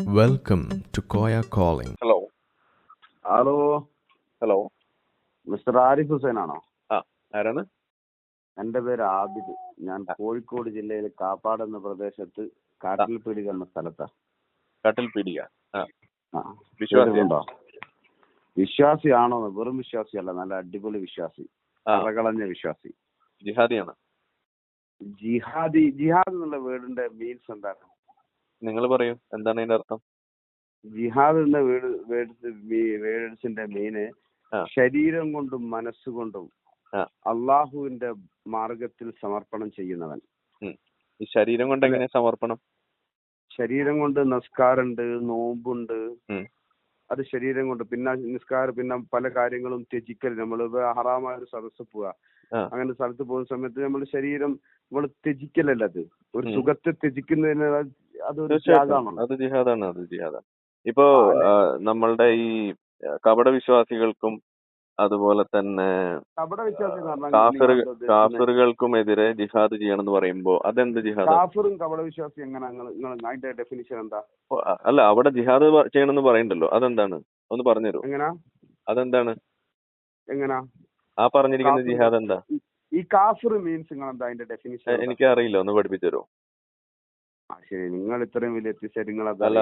Welcome to Koya calling hello hello hello mister Arif Hussain ആണോ? ആ ആരാണ്? എന്റെ പേര് ആബിദ്. ഞാൻ കോഴിക്കോട് ജില്ലയിൽ കാപ്പാട് എന്ന പ്രദേശത്ത് കാട്ടിൽ പീടിക എന്ന സ്ഥലത്താ. കാട്ടിൽ പീടിക. വിശ്വാസിയുണ്ടോ. വിശ്വാസിയാണോ? വെറും വിശ്വാസിയല്ല നല്ല അടിപൊളി വിശ്വാസി. അറകളഞ്ഞ വിശ്വാസി. ജിഹാദിയാണ്. ജിഹാദി ജിഹാദ് എന്നുള്ള വേർഡിന്റെ മീൻസ് എന്താണ്? നിങ്ങൾ പറയൂ എന്താണ് അതിന്റെ അർത്ഥം? ജിഹാദ് എന്ന വേർഡ്സ് വേർഡ്സിന്റെ മീന് ശരീരം കൊണ്ടും മനസ്സുകൊണ്ടും. അള്ളാഹുവിന്റെ മാർഗത്തിൽ സമർപ്പണം ചെയ്യുന്നവൻ. ഈ ശരീരം കൊണ്ട് എങ്ങനെ സമർപ്പണം? ശരീരം കൊണ്ട് നമസ്കാരമുണ്ട് നോമ്പുണ്ട്. അത് ശരീരം കൊണ്ട് പിന്നെ നിസ്കാരം പിന്നെ പല കാര്യങ്ങളും ത്യജിക്കൽ നമ്മൾ ഹറാമായ ഒരു സദസ്സ് പോവുക അങ്ങനെ സ്ഥലത്ത് പോകുന്ന സമയത്ത് നമ്മൾ ശരീരം നമ്മൾ ത്യജിക്കലല്ല അത്. ഒരു സുഖത്തെ ത്യജിക്കുന്നതിന് അത് അതൊരു ജിഹാദാണ് അത് ജിഹാദാണ് ഇപ്പോ നമ്മളുടെ ഈ കപട വിശ്വാസികൾക്കും അതുപോലെ തന്നെ കാഫിറുകൾക്കും എതിരെ ജിഹാദ് ചെയ്യണം ചെയ്യണമെന്ന് പറയുമ്പോ അതെന്ത് ജിഹാദ്? കാഫിറും കപട എങ്ങനെ ഡെഫിനിഷൻ എന്താ? അല്ല അവിടെ ജിഹാദ് ചെയ്യണം എന്ന് പറയണ്ടല്ലോ. അതെന്താണ്? ഒന്ന് പറഞ്ഞുതരൂ? എങ്ങനാ? അതെന്താണ്? എങ്ങനാ? ആ പറഞ്ഞിരിക്കുന്ന ജിഹാദ് എന്താ? ഈ കാഫിർ മീൻസ് നിങ്ങൾ എന്താ അതിന്റെ ഡെഫിനിഷൻ എനിക്ക് അറിയില്ല ഒന്ന് പഠിപ്പിച്ചു തരുമോ നിങ്ങൾ ഇത്രയും വലിയ എത്തിച്ച നിങ്ങൾ അല്ല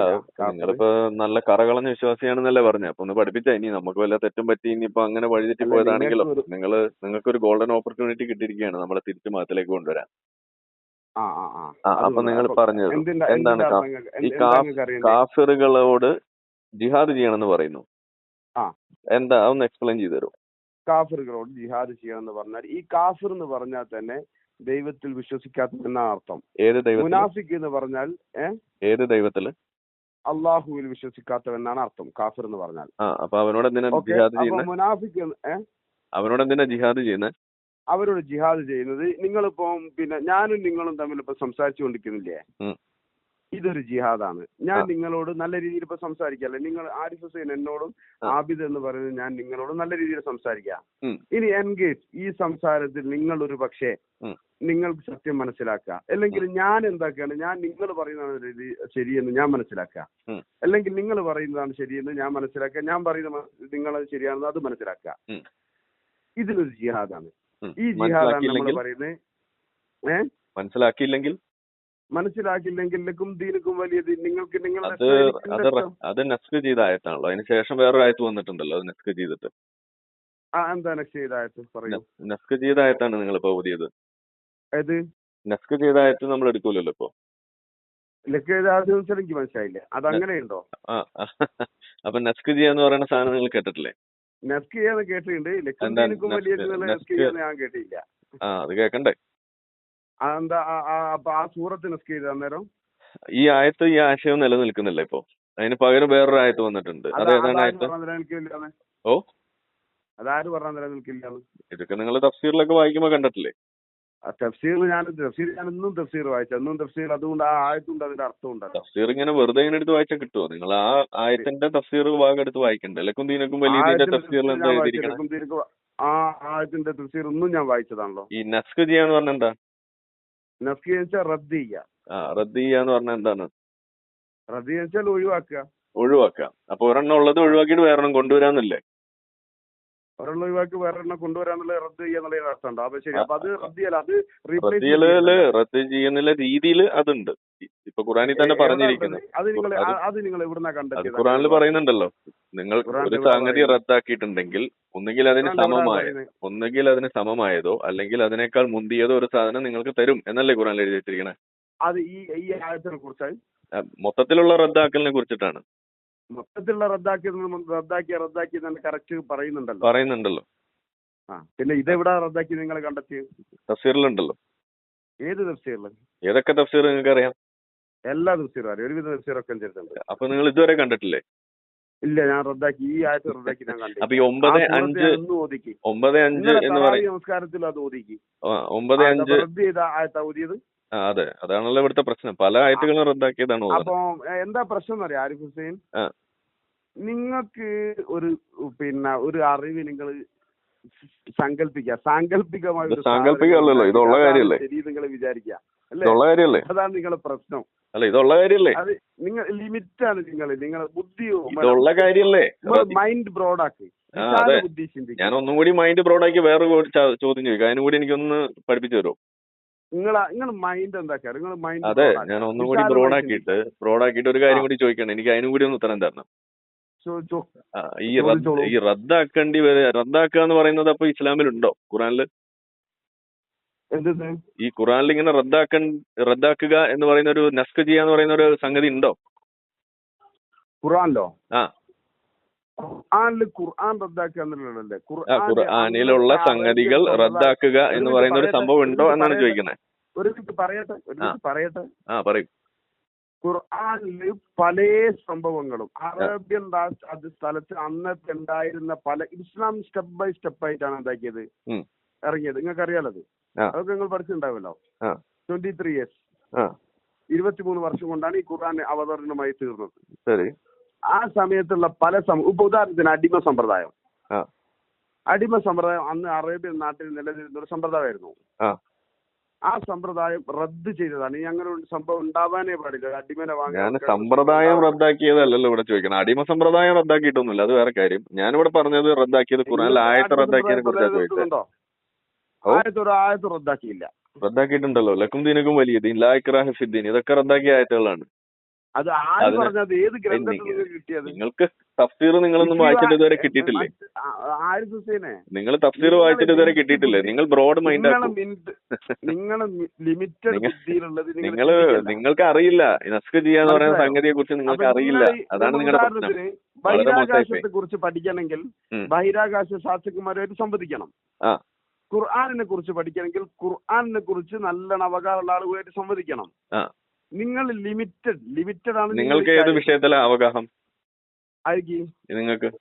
നിങ്ങളിപ്പോ നല്ല കറകളഞ്ഞ വിശ്വാസിയാണെന്നല്ലേ പറഞ്ഞത് അപ്പൊ ഒന്ന് പഠിപ്പിച്ച. ഇനി നമുക്ക് വല്ല തെറ്റും പറ്റി ഇനിയിപ്പോ അങ്ങനെ വഴിതെറ്റി പോയതാണെങ്കിലും പോയതാണെങ്കിലോ നിങ്ങൾക്ക് നിങ്ങൾ നിങ്ങൾക്ക് ഒരു ഗോൾഡൻ ഓപ്പർച്യൂണിറ്റി കിട്ടിയിരിക്കുകയാണ് നമ്മളെ തിരിച്ചു മതത്തിലേക്ക് കൊണ്ടുവരാൻ. അപ്പൊ നിങ്ങൾ പറഞ്ഞത് എന്താണ് ഈ കാഫിറുകളോട് ജിഹാദ് ചെയ്യണമെന്ന് പറയുന്നു. ആ. എന്താ? ഒന്ന് എക്സ്പ്ലെയിൻ ചെയ്തു തരും കാഫിറുകളോട് ജിഹാദ് ചെയ്യണം എന്ന് പറഞ്ഞാൽ ഈ കാഫിർ എന്ന് പറഞ്ഞാൽ തന്നെ ദൈവത്തിൽ വിശ്വസിക്കാത്ത എന്നാണ് അർത്ഥം? ഏത് ദൈവം മുനാഫിക് എന്ന് പറഞ്ഞാൽ ഏഹ് ഏത് ദൈവത്തിൽ അള്ളാഹുവിൽ വിശ്വസിക്കാത്തവെന്നാണ് അർത്ഥം കാഫിർ എന്ന് പറഞ്ഞാൽ. അപ്പൊ അവനോട് മുനാഫിക് അവനോട് എന്തിനാ ജിഹാദ് ചെയ്യുന്നത് അവരോട് ജിഹാദ് ചെയ്യുന്നത് നിങ്ങളിപ്പം പിന്നെ ഞാനും നിങ്ങളും തമ്മിൽ ഇപ്പൊ സംസാരിച്ചു കൊണ്ടിരിക്കുന്നില്ലേ. ഇതൊരു ജിഹാദാണ്. ഞാൻ നിങ്ങളോട് നല്ല രീതിയിൽ ഇപ്പൊ സംസാരിക്കല്ലേ? നിങ്ങൾ ആരിഫ് ഹുസൈൻ എന്നോടും ആബിദ് എന്ന് പറയുന്നത് ഞാൻ നിങ്ങളോട് നല്ല രീതിയിൽ സംസാരിക്കാം. ഇനി എൻഗേജ് ഈ സംസാരത്തിൽ നിങ്ങൾ ഒരു പക്ഷേ. നിങ്ങൾക്ക് സത്യം മനസ്സിലാക്കുക അല്ലെങ്കിൽ ഞാൻ എന്താക്കുകയാണ് ഞാൻ നിങ്ങൾ പറയുന്നതാണ് രീതി ശരിയെന്ന് ഞാൻ മനസ്സിലാക്കുക അല്ലെങ്കിൽ നിങ്ങൾ പറയുന്നതാണ് ശരിയെന്ന് ഞാൻ മനസ്സിലാക്കുക ഞാൻ പറയുന്ന നിങ്ങളത് ശരിയാണെന്ന് അത് മനസ്സിലാക്കുക. ഇതിലൊരു ജിഹാദാണ്. ഈ ജിഹാദാണ് നമ്മൾ പറയുന്നത്. ഏഹ് മനസ്സിലാക്കിയില്ലെങ്കിൽ? മനസ്സിലാക്കില്ലെങ്കിലും ദീനക്കും വലിയ. നിങ്ങൾക്ക് നിങ്ങൾ അത് അത് അത് നെസ്ക് ചെയ്ത ആയത്താണല്ലോ അതിന് ശേഷം വേറൊരു ആയത്ത് വന്നിട്ടുണ്ടല്ലോ അത് നെസ്ക് ചെയ്തിട്ട്. ആ, എന്താ ചെയ്ത ആയത്ത് പറയൂ. നെസ്ക് ചെയ്ത ആയത്താണ് നിങ്ങൾ ഇപ്പൊ പുതിയത്. ഏത്? നെസ്ക് ചെയ്ത ആയത്ത് നമ്മൾ എടുക്കൂലല്ലോ ഇപ്പൊ. ലക്ക് ചെയ്തായത് എനിക്ക് മനസ്സിലായില്ല. അത് അങ്ങനെയുണ്ടോ. അപ്പൊ നെസ്ക് ചെയ്യാന്ന് പറയുന്ന സാധനം നിങ്ങൾ കേട്ടിട്ടില്ലേ? നെസ്ക് ചെയ്യാന്ന് കേട്ടിട്ടുണ്ട്. ലക്കും ദീനക്കും വലിയ നെസ്ക്- നെസ്ക് നെസ്ക് ഞാൻ കേട്ടില്ല. ആ അത് കേക്കണ്ടേ? എന്താ ആ- ആ- അപ്പൊ ആ സൂറത്ത് നെസ്ക് ചെയ്ത അന്നേരം? ഈ ആയത്ത് ഈ ആശയം നിലനിൽക്കുന്നില്ല ഇപ്പൊ. അതിന് പകരം വേറൊരു ആയത്ത് വന്നിട്ടുണ്ട്. അത് അത് ഏതാണ് അതാര് ആയത്ത്? ഓ? അതാര് ഇതൊക്കെ നിങ്ങൾ തഫ്സീറിലൊക്കെ വായിക്കുമ്പോ കണ്ടിട്ടില്ലേ? ആ തഫ്സീർ ഞാൻ തഫ്സീർ ഞാൻ ഇന്നും തഫ്സീർ വായിച്ചു. അന്നും തഫ്സീർ അതുകൊണ്ട് ആ ആയത്തുണ്ട് അതിന്റെ അർത്ഥമുണ്ട് തഫ്സീർ ഇങ്ങനെ വെറുതെ ഇങ്ങനെ എടുത്ത് വായിച്ചാൽ കിട്ടുമോ നിങ്ങൾ ആ ആയത്തിന്റെ തഫ്സീർ ഭാഗം എടുത്ത് വായിക്കണ്ടേ? ലക്കും ദീനക്കും വലിയ തഫ്സീറിൽ എന്താ. എഴുതിയിരിക്കണം? ആ ആയത്തിന്റെ തഫ്സീർ ഒന്നും ഞാൻ വായിച്ചതാണല്ലോ. ഈ നസ്ക് ചെയ്യാന്ന് പറഞ്ഞ എന്താ? നസ്കി വെച്ചാൽ റദ്ദ് ചെയ്യുക ആ റദ്ദ് ചെയ്യാന്ന് പറഞ്ഞ എന്താണ്? റദ്ദ് വെച്ചാൽ ഒഴിവാക്കുക. ഒഴിവാക്കാം അപ്പൊ ഒരെണ്ണം ഉള്ളത് ഒഴിവാക്കിയിട്ട് വേറെണ്ണം കൊണ്ടുവരാന്നല്ലേ ഒരെണ്ണം ഒഴിവാക്കി വേറെണ്ണം കൊണ്ടുവരാന്നുള്ള റദ്ദ് ചെയ്യാന്നുള്ള അർത്ഥമുണ്ട്. അപ്പൊ ശരി. അപ്പൊ അത് റദ്ദ് ചെയ്യല അത് റദ്ദ് റദ്ദ് ചെയ്യുന്ന രീതിയിൽ അതുണ്ട്. ഇപ്പൊ ഖുറാനിൽ തന്നെ പറഞ്ഞിരിക്കുന്നു അത് നിങ്ങൾ അത് അത് നിങ്ങൾ എവിടുന്ന കണ്ടത് ഖുറാനിൽ പറയുന്നുണ്ടല്ലോ. നിങ്ങൾ ഒരു സംഗതി റദ്ദാക്കിയിട്ടുണ്ടെങ്കിൽ ഒന്നുകിൽ അതിന് സമമായ? ഒന്നുകിൽ അതിന് സമമായതോ? അല്ലെങ്കിൽ അതിനേക്കാൾ മുന്തിയതോ ഒരു സാധനം നിങ്ങൾക്ക് തരും എന്നല്ലേ ഖുറാൻ എഴുതി വെച്ചിരിക്കണേ? അത് ഈ ഈ ആയത്തിനെ മൊത്തത്തിലുള്ള റദ്ദാക്കലിനെ കുറിച്ചിട്ടാണ്. മൊത്തത്തിലുള്ള റദ്ദാക്കി റദ്ദാക്കിയ റദ്ദാക്കി കറക്റ്റ് പറയുന്നുണ്ടല്ലോ. പറയുന്നുണ്ടല്ലോ. ആ പിന്നെ ഇതെവിടെ റദ്ദാക്കി നിങ്ങൾ കണ്ടെത്തിയത്? തഫ്സീറിലുണ്ടല്ലോ. ഏത് തഫ്സീറിൽ? ഏതൊക്കെ തഫ്സീർ നിങ്ങൾക്ക് അറിയാം എല്ലാ തഫ്സീറും അറിയാം. ഒരുവിധ തഫ്സീറൊക്കെ അപ്പൊ നിങ്ങൾ ഇതുവരെ കണ്ടിട്ടില്ലേ? ഇല്ല ഞാൻ റദ്ദാക്കി. ഈ ആയത്ത് റദ്ദാക്കി ഞാൻ കണ്ടു അപ്പൊ ഈ ഒമ്പത് അഞ്ച് ഒമ്പത് അഞ്ച് എന്ന് പറയും. നമസ്കാരത്തിൽ അത് ഓതിക്കി. ആ, ഒമ്പത് അഞ്ച് റദ്ദ് ചെയ്ത ആയത്താ ഓതിയത്? അതെ. അതാണല്ലോ ഇവിടുത്തെ പ്രശ്നം. പല ആയത്തുകളും റദ്ദാക്കിയതാണ് അപ്പൊ എന്താ പ്രശ്നം എന്നറിയാം ആരിഫ് ഹുസൈൻ. നിങ്ങൾക്ക് ഒരു പിന്നെ ഒരു അറിവ് നിങ്ങൾ സങ്കല്പിക്കുക സാങ്കല്പികമായ സാങ്കല്പികമല്ലല്ലോ, ഇതുള്ള കാര്യമല്ലേ? ശരി നിങ്ങൾ വിചാരിക്കുക. അല്ലേ ഇതുള്ള കാര്യല്ലേ അതാണ് നിങ്ങളുടെ പ്രശ്നം. അല്ല ഇതുള്ള കാര്യല്ലേ അത് നിങ്ങൾ ലിമിറ്റ് ആണ് നിങ്ങൾ നിങ്ങൾ ബുദ്ധി ഇതുള്ള കാര്യല്ലേ മൈൻഡ് ബ്രോഡാക്കി ആ, അതെ. ഞാൻ ഒന്നും കൂടി മൈൻഡ് ബ്രോഡാക്കി വേറെ ഒരു ചോദ്യം ചോദിക്കാം. അതിനും കൂടി എനിക്കൊന്ന് പഠിപ്പിച്ചു തരുമോ? നിങ്ങൾ നിങ്ങൾ മൈൻഡ് എന്താക്കാറ് നിങ്ങൾ മൈൻഡ് അതെ ഞാൻ ഒന്നും കൂടി ബ്രോഡാക്കിയിട്ട് ബ്രോഡാക്കിയിട്ട് ഒരു കാര്യം കൂടി ചോദിക്കണം. എനിക്ക് അതിനും കൂടി ഒന്ന് ഉത്തരം തരണം. ഈ. ഈ റദ്ദാക്കേണ്ടി വരെ റദ്ദാക്കുക എന്ന് പറയുന്നത് അപ്പൊ ഇസ്ലാമിലുണ്ടോ? ഖുറാനിൽ ഈ ഖുറാനിൽ ഇങ്ങനെ റദ്ദാക്കൻ റദ്ദാക്കുക എന്ന് പറയുന്ന ഒരു നസ്ക് ചെയ്യാന്ന് പറയുന്ന ഒരു സംഗതി ഉണ്ടോ? ഖുറാനിലോ ആ. ഖുർആാനിലുള്ള ഖുർആൻ റദ്ദാക്കുക ഖുർആനിലുള്ള സംഗതികൾ റദ്ദാക്കുക എന്ന് പറയുന്ന ഒരു സംഭവം ഉണ്ടോ എന്നാണ് ചോദിക്കുന്നത് ഒരു പറയട്ടെ ഒരു പറയട്ടെ ആ. പറയും. പല സംഭവങ്ങളും. അറേബ്യൻ രാഷ്ട്ര അത് സ്ഥലത്ത് അന്നത്തെ ഉണ്ടായിരുന്ന പല ഇസ്ലാം സ്റ്റെപ്പ് ബൈ സ്റ്റെപ്പ് ആയിട്ടാണ് എന്താക്കിയത് ഇറങ്ങിയത്. നിങ്ങൾക്ക് അറിയാലോ ആ. അതൊക്കെ നിങ്ങൾ പഠിച്ചിട്ടുണ്ടാവല്ലോ ആ. ട്വന്റി ത്രീ ഇയേഴ്സ് ഇരുപത്തിമൂന്ന് വർഷം കൊണ്ടാണ് ഈ ഖുർആൻ അവതരണമായി തീർന്നത്. ശരി. ആ സമയത്തുള്ള പല ഇപ്പൊ ഉദാഹരണത്തിന് അടിമ സമ്പ്രദായം. അടിമ സമ്പ്രദായം അന്ന് അറേബ്യൻ നാട്ടിൽ നിലനിന്നിരുന്ന ഒരു സമ്പ്രദായമായിരുന്നു. ആ. സമ്പ്രദായം റദ്ദ് ചെയ്തതാണ്. ഈ അങ്ങനെ ഒരു സംഭവം ഉണ്ടാവാനേ പാടില്ല. അടിമനെ വാങ്ങാൻ സമ്പ്രദായം റദ്ദാക്കിയതല്ലല്ലോ ഇവിടെ ചോദിക്കണം. അടിമ സമ്പ്രദായം റദ്ദാക്കിയിട്ടൊന്നുമില്ല. അത് വേറെ കാര്യം. ഞാനിവിടെ പറഞ്ഞത് റദ്ദാക്കിയത് ഖുർആൻ ആയത്ത് റദ്ദാക്കിയതിനെ കുറിച്ചാണ് ചോദിച്ചത്. ഓ. ആയത്ത് റദ്ദാക്കിയില്ല. റദ്ദാക്കിയിട്ടുണ്ടല്ലോ. ലക്കും ദീനക്കും വലിയ ദീൻ ലാ ഇക്രാഹ ഫിദ്ദീൻ ഇതൊക്കെ റദ്ദാക്കിയ ആയത്തുകളാണ്. അത് ആര് പറഞ്ഞത്? ഏത് ഗ്രന്ഥത്തിൽ നിങ്ങൾ- കിട്ടിയത്? നിങ്ങൾക്ക് തഫ്സീർ നിങ്ങളൊന്നും വായിച്ചിട്ട് ഇതുവരെ കിട്ടിയിട്ടില്ലേ? ആരിഫ് ഹുസൈനെ നിങ്ങൾ തഫ്സീർ വായിച്ചിട്ട് ഇതുവരെ കിട്ടിയിട്ടില്ലേ? നിങ്ങൾ ബ്രോഡ് മൈൻഡ് നിങ്ങളെ ആക്കും. ലിമിറ്റഡ് നിങ്ങൾ- നിങ്ങൾ നിങ്ങൾക്ക് അറിയില്ല. നസ്ക് ചെയ്യാന്ന് പറയുന്ന സംഗതിയെ കുറിച്ച് നിങ്ങൾക്ക് അറിയില്ല. അതാണ് നിങ്ങളുടെ പ്രശ്നം. ബഹിരാകാശത്തെ കുറിച്ച് പഠിക്കണമെങ്കിൽ. ബഹിരാകാശ ശാസ്ത്രജ്ഞന്മാരുമായിട്ട് സംവദിക്കണം. ആ. ഖുർആാനിനെ കുറിച്ച് പഠിക്കണമെങ്കിൽ ഖുർആാനിനെ കുറിച്ച് നല്ല അവകാശമുള്ള ആളുകളായിട്ട് സംവദിക്കണം. നിങ്ങൾ ലിമിറ്റഡ് ലിമിറ്റഡ് ആണ് നിങ്ങൾക്ക് ഏത്. വിഷയത്തിലാ അവഗാഹം? നിങ്ങൾക്ക്.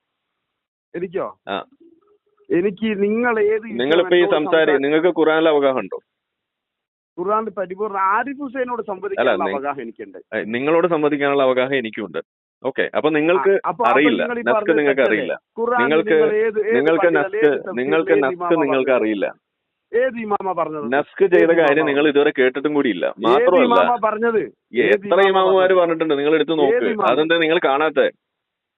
എനിക്കോ? എനിക്ക് നിങ്ങൾ ഏത് നിങ്ങളിപ്പോ ഈ സംസാരി നിങ്ങൾക്ക് ഖുറാനിൽ അവഗാഹം ഉണ്ടോ ഖുറാന്റെ പരിപൂർണ ആരിഫ് ഹുസൈനോട് സംവദിക്കാനുള്ള അവഗാഹം എനിക്കുണ്ട്. നിങ്ങളോട് സംവദിക്കാനുള്ള അവഗാഹം എനിക്കുണ്ട്. ഓക്കെ. അപ്പൊ നിങ്ങൾക്ക് അറിയില്ല. നസ്ക് നിങ്ങൾക്ക് അറിയില്ല. നിങ്ങൾക്ക് നിങ്ങൾക്ക് നസ്ക് നിങ്ങൾക്ക് നസ്ക് നിങ്ങൾക്ക് അറിയില്ല. ഏത് ഇമാമ പറഞ്ഞത്? നസ്ക് ചെയ്ത കാര്യം നിങ്ങൾ ഇതുവരെ കേട്ടിട്ടും കൂടിയില്ല. മാത്രമല്ല പറഞ്ഞത്? എത്ര ഇമാമാ ഇമാമുമാര് പറഞ്ഞിട്ടുണ്ട്? നിങ്ങൾ എടുത്തു നോക്ക്. അതെന്താ നിങ്ങൾ കാണാത്ത?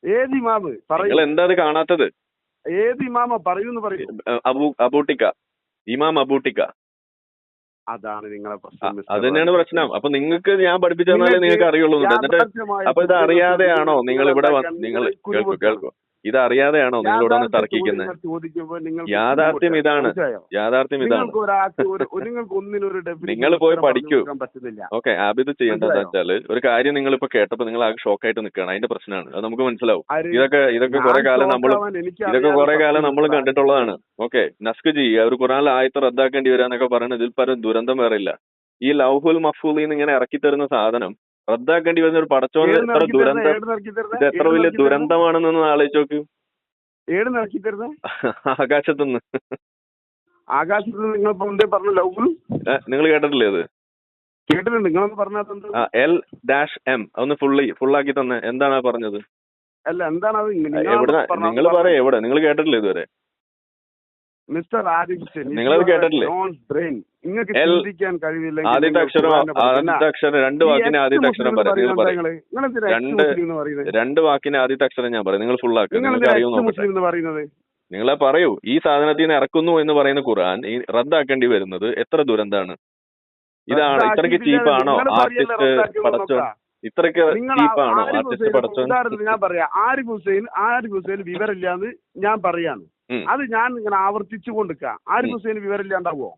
ഏത് ഇമാമ്? നിങ്ങൾ എന്താ അത് കാണാത്തത്? ഏത് ഇമാമ? പറയൂന്ന് പറയൂ. അബൂ അബൂട്ടിക്ക. ഇമാം അബൂട്ടിക്ക. അതാണ് നിങ്ങളെ പ്രശ്നം അത് തന്നെയാണ് പ്രശ്നം. അപ്പൊ നിങ്ങൾക്ക് ഞാൻ പഠിപ്പിച്ചു തന്നാലേ നിങ്ങൾക്ക് അറിയുള്ളൂ. എന്നിട്ട് അപ്പൊ ഇത് അറിയാതെയാണോ നിങ്ങൾ ഇവിടെ നിങ്ങൾ കേൾക്കൂ കേൾക്കൂ. ഇത് നിങ്ങളോട് തർക്കിക്കുന്നത് യാഥാർത്ഥ്യം ഇതാണ്. യാഥാർത്ഥ്യം ഇതാണ്. നിങ്ങൾ പോയി പഠിക്കൂ. ഓക്കെ ആബിദ് ചെയ്യേണ്ടത് വെച്ചാൽ ഒരു കാര്യം നിങ്ങൾ ഇപ്പൊ കേട്ടപ്പോ നിങ്ങൾ ആകെ ഷോക്ക് ആയിട്ട് നിൽക്കുകയാണ്. അതിന്റെ പ്രശ്നമാണ്. അത് നമുക്ക് മനസ്സിലാവും. ഇതൊക്കെ ഇതൊക്കെ കുറെ കാലം നമ്മൾ ഇതൊക്കെ കുറെ കാലം നമ്മൾ കണ്ടിട്ടുള്ളതാണ്. ഓക്കെ നസ്ക് ചെയ്യുക ഒരു ഖുറാനിൽ ആയത്ത് റദ്ദാക്കേണ്ടി വരാന്നൊക്കെ പറയുന്നത് ഇതിൽ പരം ദുരന്തം വേറെ ഇല്ല. ഈ ലൗഹുൽ മഫൂലിന്ന് ഇങ്ങനെ ഇറക്കി തരുന്ന സാധനം റദ്ദാക്കേണ്ടി വരുന്ന ഒരു പടച്ചോന് ഏട് എത്ര ദുരന്തം? ഇത് എത്ര വലിയ? ദുരന്തമാണെന്നൊന്ന് ആലോചിച്ച് നോക്ക് ആകാശത്തുനിന്ന്. ആകാശത്ത് നിങ്ങൾ നിങ്ങൾ കേട്ടിട്ടില്ലേ അത്? കേട്ടിട്ടുണ്ട്. നിങ്ങളൊന്ന് പറഞ്ഞത് ആ എൽ ഡാഷ് എം. ഒന്ന് ഫുള്ളി ഫുള്ളാക്കി തന്നെ. എന്താണ് പറഞ്ഞത്? അല്ല എന്താണ് അത്? നിങ്ങൾ പറയാ എവിടെ? നിങ്ങൾ കേട്ടിട്ടില്ലേ ഇതുവരെ? മിസ്റ്റർ നിങ്ങൾ നിങ്ങളത് കേട്ടിട്ടില്ലേ? ബ്രെയിൻ നിങ്ങൾക്ക് ചിന്തിക്കാൻ കഴിവില്ലെങ്കിൽ ആദ്യത്തെ അക്ഷരം ആദ്യത്തെ അക്ഷരം രണ്ട് വാക്കിന് ആദ്യത്തെ അക്ഷരം പറയുന്നത് രണ്ട്? രണ്ട് വാക്കിന് ആദ്യത്തെ അക്ഷരം ഞാൻ പറയാം. നിങ്ങൾ ഫുൾ ആക്കും. നിങ്ങൾക്ക് എന്ന് പറയുന്നത്? നിങ്ങളെ പറയൂ. ഈ സാധനത്തിൽ നിന്ന് ഇറക്കുന്നു എന്ന് പറയുന്ന ഖുർആൻ ഈ റദ്ദാക്കേണ്ടി വരുന്നത് എത്ര ദുരന്താണ്? ഇതാണ്. ഇത്രയ്ക്ക്. ചീപ്പാണോ? ആർട്ടിസ്റ്റ് പടച്ചോ. ഇത്രയ്ക്ക് ചീപ്പാണോ? ആർട്ടിസ്റ്റ് പടച്ചോ ഞാൻ പറയാം. ആരിഫ് ഹുസൈൻ ആരിഫ് ഹുസൈൻ വിവരമില്ലാന്ന് ഞാൻ പറയാണ്. അത് ഞാൻ ഇങ്ങനെ ആവർത്തിച്ചു കൊണ്ടിരിക്കുക ആരിഫ് ഹുസൈന് വിവരമില്ലാണ്ടാവോ?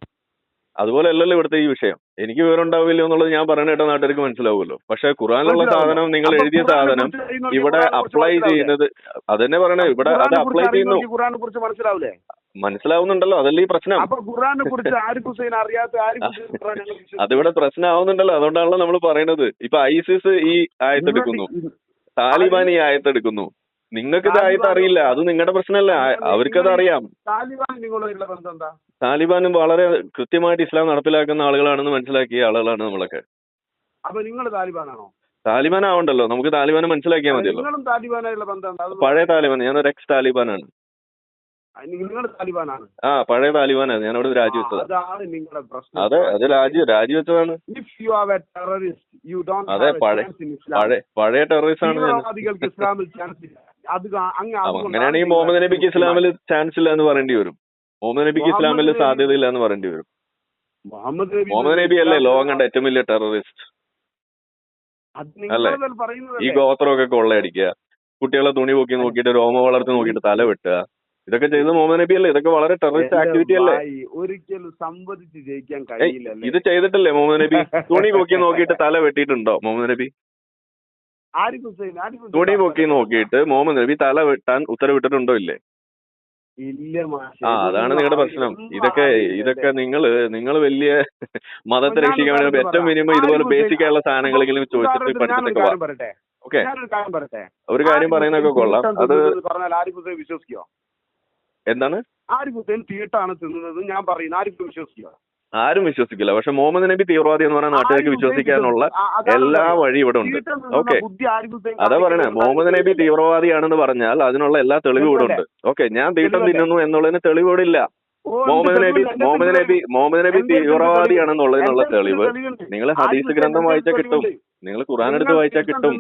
അതുപോലെ അല്ലല്ലോ ഇവിടുത്തെ ഈ വിഷയം. എനിക്ക് വിവരം ഉണ്ടാവില്ല എന്നുള്ളത് ഞാൻ പറയണ കേട്ട നാട്ടുകാർക്ക് മനസ്സിലാവുമല്ലോ. പക്ഷെ ഖുറാനിലുള്ള മനസ്സിലാവുമോ? സാധനം നിങ്ങൾ എഴുതിയ സാധനം ഇവിടെ അപ്ലൈ ചെയ്യുന്നത് അതന്നെ പറയണേ ഇവിടെ അത് അപ്ലൈ ചെയ്യുന്നു. ഖുറാനെ കുറിച്ച് മനസ്സിലാവില്ലേ? മനസ്സിലാവുന്നുണ്ടല്ലോ അതല്ലേ ഈ പ്രശ്നം. അതിവിടെ പ്രശ്നമാവുന്നുണ്ടല്ലോ അതുകൊണ്ടാണല്ലോ നമ്മൾ പറയണത്. ഇപ്പൊ ഐസിസ് ഈ ആയത്തെടുക്കുന്നു. താലിബാൻ ഈ ആയത്തെടുക്കുന്നു. നിങ്ങൾക്ക് ഇത് ആയത്ത് അറിയില്ല. അത് നിങ്ങളുടെ പ്രശ്നമല്ല. അവർക്കത് അറിയാം. താലിബാൻ ബന്ധം എന്താ? താലിബാനും വളരെ കൃത്യമായിട്ട് ഇസ്ലാം നടപ്പിലാക്കുന്ന ആളുകളാണെന്ന് മനസ്സിലാക്കിയ ആളുകളാണ് നമ്മളൊക്കെ. അപ്പൊ നിങ്ങൾ താലിബാനാണോ? താലിബാൻ ആവണ്ടല്ലോ നമുക്ക് താലിബാനെ മനസ്സിലാക്കിയാൽ മതിയല്ലോ. നിങ്ങളും താലിബാനായുള്ള ബന്ധം പഴയ താലിബാൻ ഞാൻ ഒരു എക്സ് താലിബാനാണ് നിങ്ങൾ താലിബാനാണ്. ആ പഴയ താലിബാനാണ് ഞാൻ അവിടെ രാജിവെച്ചത്. അതാണ് നിങ്ങളുടെ പ്രശ്നം. അതെ അത് രാജി രാജിവെച്ചതാണ്. ഈ you are a terrorist you don't അതെ പഴയ പഴയ ടെററിസ്റ്റ് ആണ് ഇസ്ലാമിൽ ചാൻസ് ഇല്ല. അത് അങ്ങനെയാണെങ്കിൽ മുഹമ്മദ് നബിക്ക് ഇസ്ലാമിൽ ചാൻസ് ഇല്ല എന്ന് പറയേണ്ടി വരും. മുഹമ്മദ് നബിക്ക് ഇസ്ലാമിൽ സാധ്യത ഇല്ല എന്ന് പറയേണ്ടി വരും. മുഹമ്മദ് നബി മുഹമ്മദ് നബി അല്ലേ ലോകം കണ്ട ഏറ്റവും വലിയ ടെററിസ്റ്റ് അല്ലേ? ഈ ഗോത്രമൊക്കെ കൊള്ളയടിക്കുക. കുട്ടികളെ തുണി പൊക്കി നോക്കിയിട്ട് രോമ വളർത്തി നോക്കിയിട്ട് തല വെട്ടുക. ഇതൊക്കെ ചെയ്തത് മുഹമ്മദ് നബി അല്ലേ? ഇതൊക്കെ വളരെ ടെററിസ്റ്റ് ആക്ടിവിറ്റി അല്ലേ? ഒരിക്കലും ജയിക്കാൻ കഴിയില്ല ഇത് ചെയ്തിട്ടല്ലേ മുഹമ്മദ് നബി? തുണി പൊക്കി നോക്കിയിട്ട് തല വെട്ടിയിട്ടുണ്ടോ മുഹമ്മദ് നബി? ആരിഫ് ഹുസൈൻ ആരിഫ് ഹുസൈൻ തുണി പൊക്കി നോക്കിയിട്ട് മുഹമ്മദ് നബി തല വെട്ടാൻ ഉത്തരവിട്ടിട്ടുണ്ടോ ഇല്ലേ? ഇല്ല ആ അതാണ് നിങ്ങളുടെ പ്രശ്നം. ഇതൊക്കെ ഇതൊക്കെ നിങ്ങൾ നിങ്ങൾ വലിയ മതത്തെ രക്ഷിക്കാൻ വേണ്ടി ഏറ്റവും മിനിമം. ഇതുപോലെ ബേസിക് ആയുള്ള സാധനങ്ങളെങ്കിലും ചോദിച്ചിട്ട് പഠിച്ചിട്ടൊക്കെ പറയട്ടെ? ഓക്കെ. ഒരു കാര്യം പറയുന്നൊക്കെ കൊള്ളാം. അത് പറഞ്ഞാൽ ആരിഫ് ഹുസൈൻ വിശ്വസിക്കോ? എന്താണ്? ആരിഫ് ഹുസൈൻ തീട്ടാണ് തിന്നുന്നത് ഞാൻ പറയുന്നു. ആരിഫ് വിശ്വസിക്കോ? ആരും വിശ്വസിക്കില്ല. പക്ഷെ മുഹമ്മദ് നബി തീവ്രവാദി എന്ന് പറയുന്ന നാട്ടുകാർക്ക് വിശ്വസിക്കാനുള്ള എല്ലാ. വഴി ഇവിടെ ഉണ്ട് ഓക്കെ അതാ പറയണേ മുഹമ്മദ് നബി തീവ്രവാദിയാണെന്ന് പറഞ്ഞാൽ അതിനുള്ള എല്ലാ തെളിവും ഇവിടെ ഉണ്ട് ഓക്കെ ഞാൻ തീട്ടം തിന്നുന്നു എന്നുള്ളതിന് തെളിവ് ഇവിടെ ഇല്ല മുഹമ്മദ് നബി മുഹമ്മദ് നബി മുഹമ്മദ് നബി തീവ്രവാദിയാണെന്നുള്ളതിനുള്ള തെളിവ്. നിങ്ങൾ ഹദീസ് ഗ്രന്ഥം വായിച്ചാൽ കിട്ടും. നിങ്ങൾ ഖുറാൻ എടുത്ത് വായിച്ചാൽ കിട്ടും.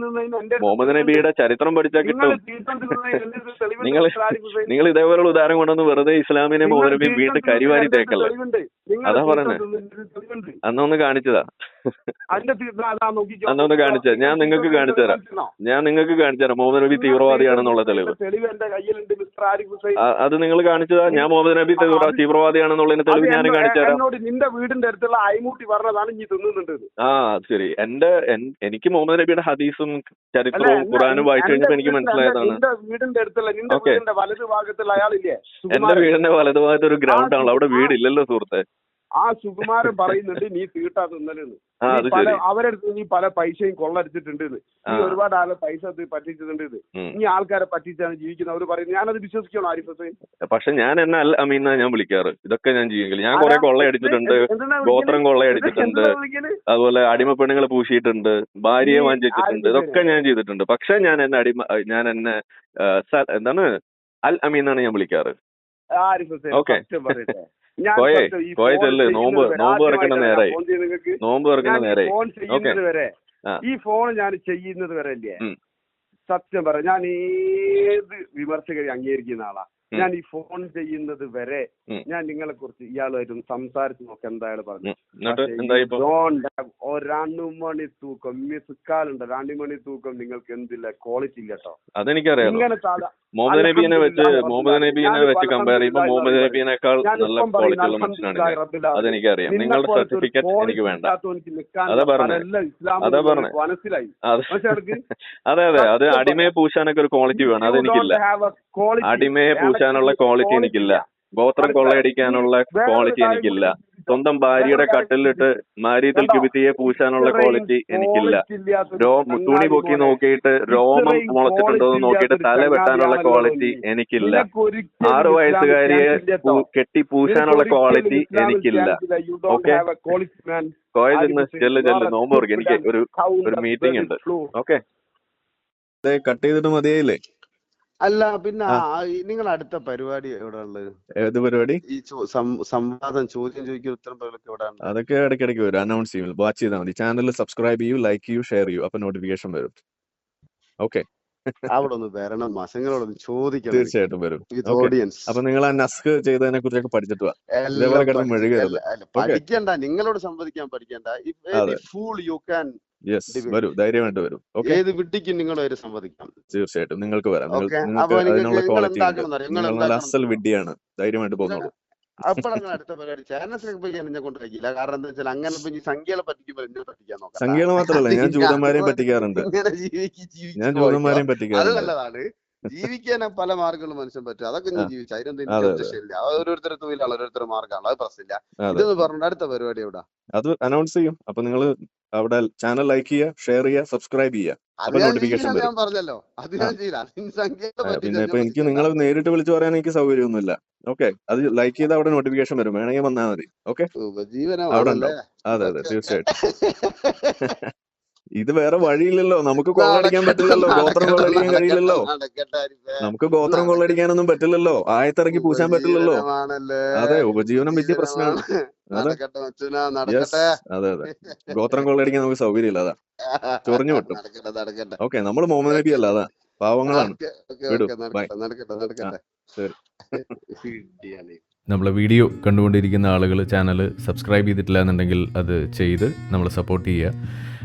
മുഹമ്മദ് നബിയുടെ ചരിത്രം പഠിച്ചാൽ കിട്ടും. നിങ്ങൾ നിങ്ങൾ ഇതേപോലുള്ള ഉദാഹരണം കൊണ്ടൊന്ന് വെറുതെ ഇസ്ലാമിനെ മുഹമ്മദ് നബി വീണ്ടും കരിവാരി തേക്കല്ല? അതാ തെളിവുണ്ട്. അന്നൊന്ന് കാണിച്ചതാ. അന്നൊന്ന് കാണിച്ച ഞാൻ നിങ്ങൾക്ക് കാണിച്ചു തരാം. ഞാൻ നിങ്ങൾക്ക് കാണിച്ചു തരാം. മുഹമ്മദ് നബി തീവ്രവാദിയാണെന്നുള്ള തെളിവ്. അത് നിങ്ങൾ കാണിച്ചതാ. ഞാൻ മുഹമ്മദ് നബി തീവ്രവാദിയാണെന്നുള്ളതിന്റെ തീവ്രവാദിയാണെന്നുള്ളതിന് തെളിവ് ഞാൻ കാണിച്ചു തരാം. നിന്റെ വീടിന്റെ അടുത്തുള്ള അയ്മൂട്ടി പറഞ്ഞതാണ് നീ തിന്നുന്നുണ്ട് ആ ശരി. എന്റെ എനിക്ക് മുഹമ്മദ് നബിയുടെ ഹദീസും ചരിത്രവും ഖുറാനും വായിച്ചു കഴിഞ്ഞപ്പോ എനിക്ക് മനസ്സിലായതാണ്. ഓക്കേ. എന്റെ വീടിന്റെ വലതുഭാഗത്ത് ഒരു ഗ്രൗണ്ട് ആണല്ലോ അവിടെ വീടില്ലല്ലോ സുഹൃത്തെ. ആ സുകുമാരൻ പറയുന്നുണ്ട് നീ തീട്ടാ തിന്നലെന്ന്. പല അവരടുത്ത് നീ പല പൈസയും കൊള്ളടിച്ചിട്ടുണ്ട് നീ ഒരുപാട് ആളെ പൈസ പറ്റിച്ചിട്ടുണ്ട്. നീ ആൾക്കാരെ പറ്റിച്ചാണ് ജീവിക്കുന്നത്. അവർ പറയുന്നത് ഞാനത് വിശ്വസിക്കണം ആരിഫ് ഹുസൈൻ? പക്ഷെ ഞാൻ എന്നെ അൽ അമീന്ന ഞാൻ വിളിക്കാറ്. ഇതൊക്കെ ഞാൻ ചെയ്യുമെങ്കിൽ ഞാൻ കുറെ കൊള്ളയടിച്ചിട്ടുണ്ട്. ഗോത്രം കൊള്ളയടിച്ചിട്ടുണ്ട്. അതുപോലെ അടിമ പെണ്ണുങ്ങളെ പൂശിയിട്ടുണ്ട്. ഭാര്യയെ വാഞ്ചിച്ചിട്ടുണ്ട്. ഇതൊക്കെ ഞാൻ ചെയ്തിട്ടുണ്ട്. പക്ഷെ ഞാൻ എന്നെ അടിമ ഞാൻ എന്നെ എന്താണ്? അൽ അമീന്നാണ് ഞാൻ വിളിക്കാറ്. ആരിഫ് ഹുസൈൻ ഓക്കേ. ഞാൻ കോയെ, ചെല്ല്, നോമ്പ്- നോമ്പ് തുറക്കേണ്ട നേരായി. നോമ്പ് തുറക്കുന്ന നേരായി. ഫോൺ ചെയ്യുന്നത് വരെ ഈ ഫോൺ ഞാൻ ചെയ്യുന്നത് വരെ അല്ലേ? സത്യം പറ ഞാൻ ഏത് വിമർശകരെ അംഗീകരിക്കുന്ന ആളാ? ഞാൻ ഈ ഫോൺ ചെയ്യുന്നത് വരെ ഞാൻ നിങ്ങളെ കുറിച്ച് ഇയാളുമായിട്ടും സംസാരിച്ച് നോക്കി എന്തായാലും പറഞ്ഞു. രണ്ടു മണി തൂക്കം മിസ്കാലുണ്ട് രണ്ടു മണി തൂക്കം നിങ്ങൾക്ക് എന്തില്ല ക്വാളിറ്റി ഇല്ല കേട്ടോ ഇങ്ങനത്തെ ഇങ്ങനെ സാധാ മുഹമ്മദ് നബീനെ വെച്ച് മുഹമ്മദ് നബീനെ വെച്ച് കമ്പയർ ചെയ്യുമ്പോൾ മുഹമ്മദ് നബീനേക്കാൾ നല്ല ക്വാളിറ്റി ഉള്ള മനുഷ്യനാണ് അതെനിക്കറിയാം. നിങ്ങളുടെ സർട്ടിഫിക്കറ്റ് എനിക്ക് വേണ്ട. അതാ പറഞ്ഞെ. അതാ പറഞ്ഞെ. അത് അതെ അതെ. അടിമയെ പൂശാനൊക്കെ ഒരു ക്വാളിറ്റി വേണം. അതെനിക്കില്ല. അടിമയെ പൂശാനുള്ള ക്വാളിറ്റി എനിക്കില്ല. ഗോത്രം കൊള്ളയടിക്കാനുള്ള ക്വാളിറ്റി എനിക്കില്ല. സ്വന്തം ഭാര്യയുടെ കട്ടിലിട്ട് മാരീത്തിൽ കിബിത്തിയെ പൂശാനുള്ള ക്വാളിറ്റി എനിക്കില്ല. രോ തുണി പൊക്കി നോക്കിയിട്ട് രോമം മുളച്ചിട്ടുണ്ടോ എന്ന് നോക്കിയിട്ട് തല വെട്ടാനുള്ള ക്വാളിറ്റി എനിക്കില്ല. ആറ് വയസ്സുകാരിയെ കെട്ടി പൂശാനുള്ള ക്വാളിറ്റി എനിക്കില്ല. ഓക്കെ കോയ ചെന്ന് ചെല്ല് ചെല്ല് നോമ്പ് തുറക്ക്. എനിക്ക് ഒരു ഒരു മീറ്റിംഗ് ഉണ്ട്. ഓക്കെ കട്ട് ചെയ്തിട്ട് മതിയായില്ലേ? അല്ല പിന്നെ. നിങ്ങൾ അടുത്ത പരിപാടി എവിടെ ഉള്ളത്? ഏത് പരിപാടി? ഈ സംവാദം ചോദ്യം ചോദിക്കൽ ഉത്തരം പറയലൊക്കെ എവിടെയാണ് അതൊക്കെ ഇടയ്ക്കിടയ്ക്ക് വരും. അനൗൺസ് ചെയ്യും. വാച്ച് ചെയ്താൽ മതി. ചാനൽ സബ്സ്ക്രൈബ് ചെയ്യൂ ലൈക്ക് ചെയ്യൂ ഷെയർ ചെയ്യൂ. അപ്പൊ നോട്ടിഫിക്കേഷൻ വരും. ഓക്കെ അവിടെ ഒന്ന് വരണം. മാസങ്ങളോടൊന്ന് ചോദിക്കണം തീർച്ചയായിട്ടും വരും. ഓഡിയൻസ് അപ്പൊ നിങ്ങൾ ആ നസ്ക് ചെയ്തതിനെ കുറിച്ചൊക്കെ പഠിച്ചിട്ട് പഠിക്കണ്ട. നിങ്ങളോട് സംവദിക്കാൻ പഠിക്കണ്ട. ഫൂൾ യു ക്യാൻ യെസ് വരൂ ധൈര്യമായിട്ട് വരും. ഓക്കെ ഏത് വിഡ്ഢിക്കും നിങ്ങളൊരു സംവദിക്കാം തീർച്ചയായിട്ടും നിങ്ങൾക്ക് വരാം. നിങ്ങൾക്ക് അതിനുള്ള ക്വാളിറ്റി? നിങ്ങൾ നല്ല അസൽ? വിഡ്ഢിയാണ്. ധൈര്യമായിട്ട് പോകുന്നുള്ളൂ അപ്പോഴങ്ങനെ അടുത്ത പരിപാടി. പോയി കൊണ്ട് കഴിക്കില്ല കാരണം എന്താ വെച്ചാൽ അങ്ങനെ സംഖ്യകളെ പറ്റിക്കുമ്പോൾ എന്നെ പറ്റിക്കാൻ നോക്കാം. മാത്രമല്ല ഞാൻ ജൂതന്മാരെയും പറ്റിക്കാറുണ്ട്. ഞാൻ. ജൂതന്മാരെയും അത് പറ്റിക്കാറുണ്ട് നല്ലതാണ്. ജീവിക്കാൻ പല മാർഗങ്ങളും മനുഷ്യൻ പറ്റും. അതൊക്കെ ഞാൻ. ജീവിച്ചു. അതിനൊന്നും അത് ഓരോരുത്തരുടെ തൊഴിലാണ് ഓരോരുത്തരുടെ മാർഗമാണ്. അത് പ്രശ്നമില്ല. ഇതെന്ന് പറഞ്ഞിട്ട് അടുത്ത പരിപാടി എവിടെ? അത് അനൗൺസ് ചെയ്യും. അപ്പൊ നിങ്ങൾ അവിടെ ചാനൽ ലൈക്ക് ചെയ്യുക ഷെയർ ചെയ്യുക സബ്സ്ക്രൈബ് ചെയ്യുക. അപ്പൊ notification വരും. പറഞ്ഞല്ലോ. അത് ഞാൻ ചെയ്യില്ല പിന്നെ ഇപ്പൊ എനിക്ക്. നിങ്ങളെ നേരിട്ട് വിളിച്ചു പറയാൻ എനിക്ക് സൗകര്യമൊന്നുമില്ല. ഓക്കെ അത് ലൈക്ക് ചെയ്താൽ അവിടെ നോട്ടിഫിക്കേഷൻ വരും. വേണമെങ്കിൽ വന്നാൽ മതി. ഓക്കെ അവിടെ അതെ അതെ. തീർച്ചയായിട്ടും. ഇത് വേറെ വഴിയില്ലല്ലോ. നമുക്ക് കൊള്ളടിക്കാൻ പറ്റില്ലല്ലോ. ഗോത്രം കൊള്ളടിക്കാൻ കഴിയില്ലല്ലോ. നമുക്ക് ഗോത്രം കൊള്ളടിക്കാനൊന്നും പറ്റില്ലല്ലോ. ആയത്തിറക്കി പൂശാൻ പറ്റില്ലല്ലോ. അതെ ഉപജീവനം വലിയ പ്രശ്നമാണ്. അതെ. നടക്കട്ടെ നടക്കട്ടെ. അതെ ഗോത്രം കൊള്ളടിക്കാൻ നമുക്ക് സൗകര്യമില്ല. അതാ. ചൊറിഞ്ഞു വിട്ടു ഓക്കെ നമ്മൾ മുഹമ്മദ് നബി അല്ല അതാ. പാവങ്ങളാണ്. വിടൂ. ബൈ. ശരി. നമ്മളെ വീഡിയോ കണ്ടുകൊണ്ടിരിക്കുന്ന ആളുകൾ ചാനൽ സബ്സ്ക്രൈബ് ചെയ്തിട്ടില്ല എന്നുണ്ടെങ്കിൽ അത് ചെയ്ത് നമ്മളെ സപ്പോർട്ട് ചെയ്യുക.